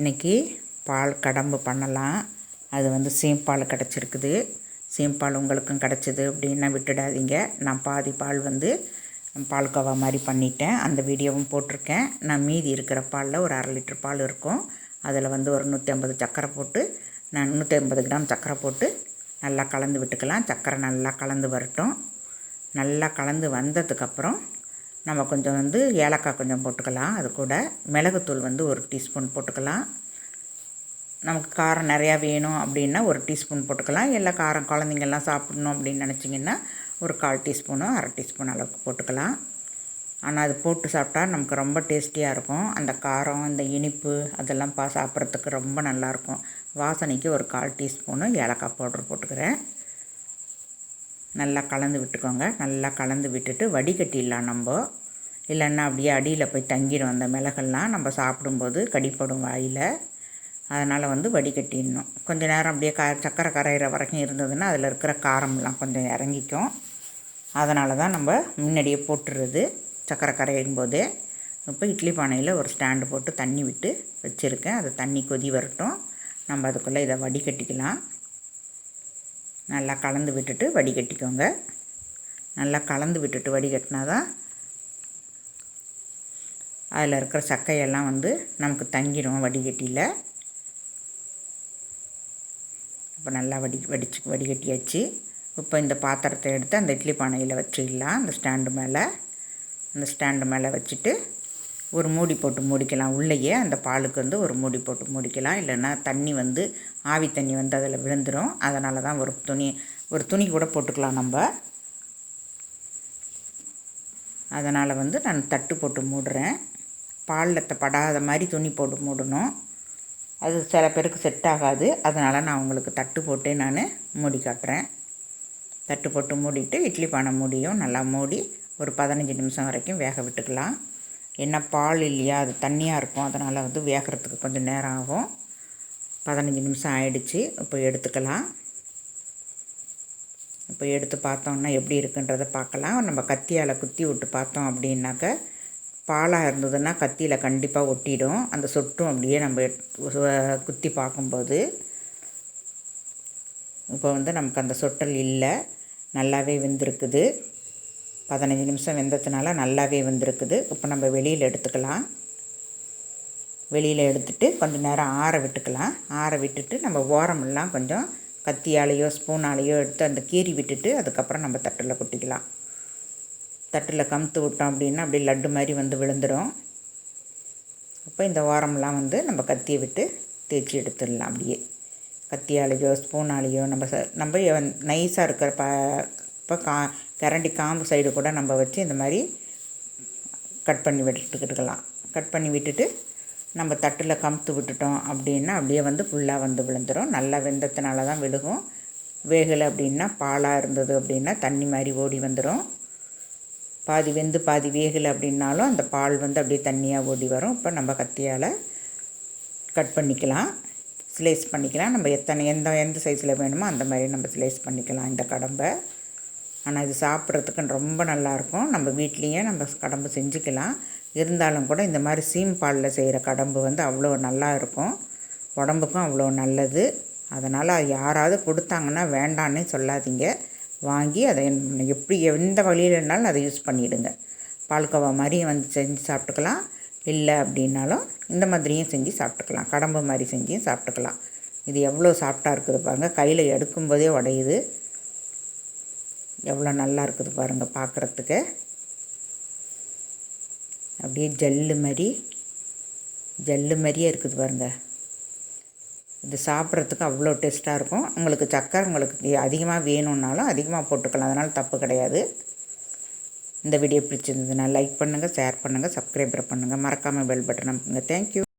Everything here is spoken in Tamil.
இன்றைக்கி பால் கடம்பு பண்ணலாம். அது வந்து சீம்பால் கிடச்சிருக்குது. சீம்பால் உங்களுக்கும் கிடச்சிது அப்படின்னா விட்டுடாதீங்க. நான் பாதி பால் வந்து பால்கோவா மாதிரி பண்ணிட்டேன். அந்த வீடியோவும் போட்டிருக்கேன். நான் மீதி இருக்கிற பாலில் ஒரு அரை லிட்டர் பால் இருக்கும். அதில் வந்து ஒரு நூற்றி ஐம்பது சக்கரை போட்டு நான் நூற்றி ஐம்பது கிராம் சக்கரை போட்டு நல்லா கலந்து விட்டுக்கலாம். சக்கரை நல்லா கலந்து வரட்டும். நல்லா கலந்து வந்ததுக்கப்புறம் நம்ம கொஞ்சம் வந்து ஏலக்காய் கொஞ்சம் போட்டுக்கலாம். அது கூட மிளகுத்தூள் வந்து ஒரு டீஸ்பூன் போட்டுக்கலாம். நமக்கு காரம் நிறையா வேணும் அப்படின்னா ஒரு டீஸ்பூன் போட்டுக்கலாம். இல்லை காரம் குழந்தைங்கள்லாம் சாப்பிட்ணும் அப்படின்னு நினச்சிங்கன்னா ஒரு கால் டீஸ்பூனோ அரை டீஸ்பூன் அளவுக்கு போட்டுக்கலாம். ஆனால் அது போட்டு சாப்பிட்டா நமக்கு ரொம்ப டேஸ்டியாக இருக்கும். அந்த காரம் அந்த இனிப்பு அதெல்லாம் பா சாப்பிட்றதுக்கு ரொம்ப நல்லாயிருக்கும் வாசனைக்கு ஒரு கால் டீஸ்பூனு ஏலக்காய் பவுட்ரு போட்டுக்கிறேன். நல்லா கலந்து விட்டுக்கோங்க. நல்லா கலந்து விட்டுட்டு வடிகட்டிடலாம் நம்ம. இல்லைன்னா அப்படியே அடியில் போய் தங்கிடும் அந்த மிளகெல்லாம் நம்ம சாப்பிடும்போது கடிப்படும் வாயில். அதனால் வந்து வடிகட்டிடணும். கொஞ்சம் நேரம் அப்படியே க சக்கரை கரையிற வரைக்கும் இருந்ததுன்னா அதில் இருக்கிற காரம்லாம் கொஞ்சம் இறங்கிக்கும். அதனால தான் நம்ம முன்னாடியே போட்டுடுறது சக்கரை கரையும் போதே. இப்போ இட்லி பானையில் ஒரு ஸ்டாண்டு போட்டு தண்ணி விட்டு வச்சுருக்கேன். அது தண்ணி கொதி வரட்டும். நம்ம அதுக்குள்ளே இதை வடிகட்டிக்கலாம். நல்லா கலந்து விட்டுட்டு வடிகட்டிக்கோங்க நல்லா கலந்து விட்டுட்டு வடிகட்டினா தான் அதில் இருக்கிற சக்கையெல்லாம் வந்து நமக்கு தங்கிடும் வடிகட்டியில் இப்போ நல்லா வடி வடிச்சு வடிகட்டியாச்சு இப்போ இந்த பாத்திரத்தை எடுத்து அந்த இட்லி பானையில் வச்சிடலாம். அந்த ஸ்டாண்டு மேலே. அந்த ஸ்டாண்டு மேலே வச்சுட்டு ஒரு மூடி போட்டு மூடிக்கலாம். உள்ளேயே அந்த பாலுக்கு வந்து ஒரு மூடி போட்டு மூடிக்கலாம். இல்லைன்னா தண்ணி வந்து ஆவி தண்ணி வந்து அதில் விழுந்துடும் அதனால தான் ஒரு துணி ஒரு துணி கூட போட்டுக்கலாம் நம்ம. அதனால் வந்து நான் தட்டு போட்டு மூடுறேன். பாலில் படாத மாதிரி துணி போட்டு மூடணும். அது சில பேருக்கு செட் ஆகாது. அதனால் நான் உங்களுக்கு தட்டு போட்டு நான் மூடி காட்டுறேன். தட்டு போட்டு மூடிட்டு இட்லி பானை மூடியும் நல்லா மூடி ஒரு பதினஞ்சு நிமிஷம் வரைக்கும் வேக விட்டுக்கலாம். என்ன பால் இல்லையா? அது தண்ணியாக இருக்கும். அதனால் வந்து வேகிறதுக்கு கொஞ்சம் நேரம் ஆகும். பதினஞ்சு நிமிஷம் ஆயிடுச்சு. இப்போ எடுத்துக்கலாம். இப்போ எடுத்து பார்த்தோம்னா எப்படி இருக்குன்றதை பார்க்கலாம். நம்ம கத்தியால் குத்தி விட்டு பார்த்தோம் அப்படின்னாக்க பாலாக இருந்ததுன்னா கத்தியில் கண்டிப்பாக ஒட்டிடும். அந்த சொட்டும் அப்படியே நம்ம குத்தி பார்க்கும்போது இப்போ வந்து நமக்கு அந்த சொட்டல் இல்லை. நல்லாவே வெந்திருக்குது. பதினஞ்சு நிமிஷம் வெந்ததுனால நல்லாவே வெந்திருக்குது. இப்போ நம்ம வெளியில் எடுத்துக்கலாம். வெளியில் எடுத்துட்டு கொஞ்சம் நேரம் ஆற விட்டுக்கலாம். ஆற விட்டுட்டு நம்ம ஓரமெல்லாம் கொஞ்சம் கத்தியாலேயோ ஸ்பூனாலேயோ எடுத்து அந்த கீறி விட்டுட்டு அதுக்கப்புறம் நம்ம தட்டில் கொட்டிக்கலாம். தட்டில் கமுத்து விட்டோம் அப்படின்னா அப்படி லட்டு மாதிரி வந்து விழுந்துடும் அப்போ இந்த ஓரமெல்லாம் வந்து நம்ம கத்தியை விட்டு தேய்ச்சி எடுத்துடலாம் அப்படியே. கத்தியாலேயோ ஸ்பூனாலேயோ நம்ம ச நம்ம நைஸாக இருக்கிற ப இப்போ கா கரண்டி காம்பு சைடு கூட நம்ம வச்சு இந்த மாதிரி கட் பண்ணி விட்டுக்கிட்டுக்கலாம் கட் பண்ணி விட்டுட்டு நம்ம தட்டில் கமுத்து விட்டுட்டோம் அப்படின்னா அப்படியே வந்து ஃபுல்லாக வந்து விழுந்துடும் நல்லா வெந்தத்தினால தான் விழுகும். வேகலை அப்படின்னா பாலாக இருந்தது அப்படின்னா தண்ணி மாதிரி ஓடி வந்துடும் பாதி வெந்து பாதி வேகலை அப்படின்னாலும் அந்த பால் வந்து அப்படியே தண்ணியாக ஓடி வரும். இப்போ நம்ம கத்தியால் கட் பண்ணிக்கலாம். ஸ்லைஸ் பண்ணிக்கலாம். நம்ம எத்தனை எந்த எந்த சைஸில் வேணுமோ அந்த மாதிரி நம்ம ஸ்லைஸ் பண்ணிக்கலாம். இந்த கடம்பை. ஆனால் இது சாப்பிட்றதுக்கு ரொம்ப நல்லாயிருக்கும். நம்ம வீட்லேயே நம்ம கடம்பு செஞ்சுக்கலாம். இருந்தாலும் கூட இந்த மாதிரி சீம் பாலில் செய்கிற கடம்பு வந்து அவ்வளோ நல்லா இருக்கும் உடம்புக்கும் அவ்வளோ நல்லது. அதனால் யாராவது கொடுத்தாங்கன்னா வேண்டான்னு சொல்லாதீங்க. வாங்கி அதை எப்படி எந்த வழியிலனாலும் அதை யூஸ் பண்ணிவிடுங்க பால்கோவா மாதிரியும் வந்து செஞ்சு சாப்பிட்டுக்கலாம். இல்லை அப்படின்னாலும் இந்த மாதிரியும் செஞ்சு சாப்பிட்டுக்கலாம். கடம்பு மாதிரி செஞ்சும் சாப்பிட்டுக்கலாம். இது எவ்வளோ சாஃப்டாக இருக்குது பாருங்கள் கையில் எடுக்கும்போதே உடையுது. எவ்வளோ நல்லா இருக்குது பாருங்கள் பார்க்குறதுக்கு. அப்படியே ஜல்லு மாதிரி ஜல்லு மாதிரியே இருக்குது பாருங்கள் இது சாப்பிட்றதுக்கு அவ்வளோ டேஸ்ட்டாக இருக்கும். உங்களுக்கு சக்கரை உங்களுக்கு அதிகமாக வேணும்னாலும் அதிகமாக போட்டுக்கலாம். அதனால் தப்பு கிடையாது. இந்த வீடியோ பிடிச்சிருந்ததுன்னா லைக் பண்ணுங்கள் ஷேர் பண்ணுங்கள் சப்ஸ்கிரைபர் பண்ணுங்கள் மறக்காமல் பெல் பட்டன் அமுக்குங்க. தேங்க்யூ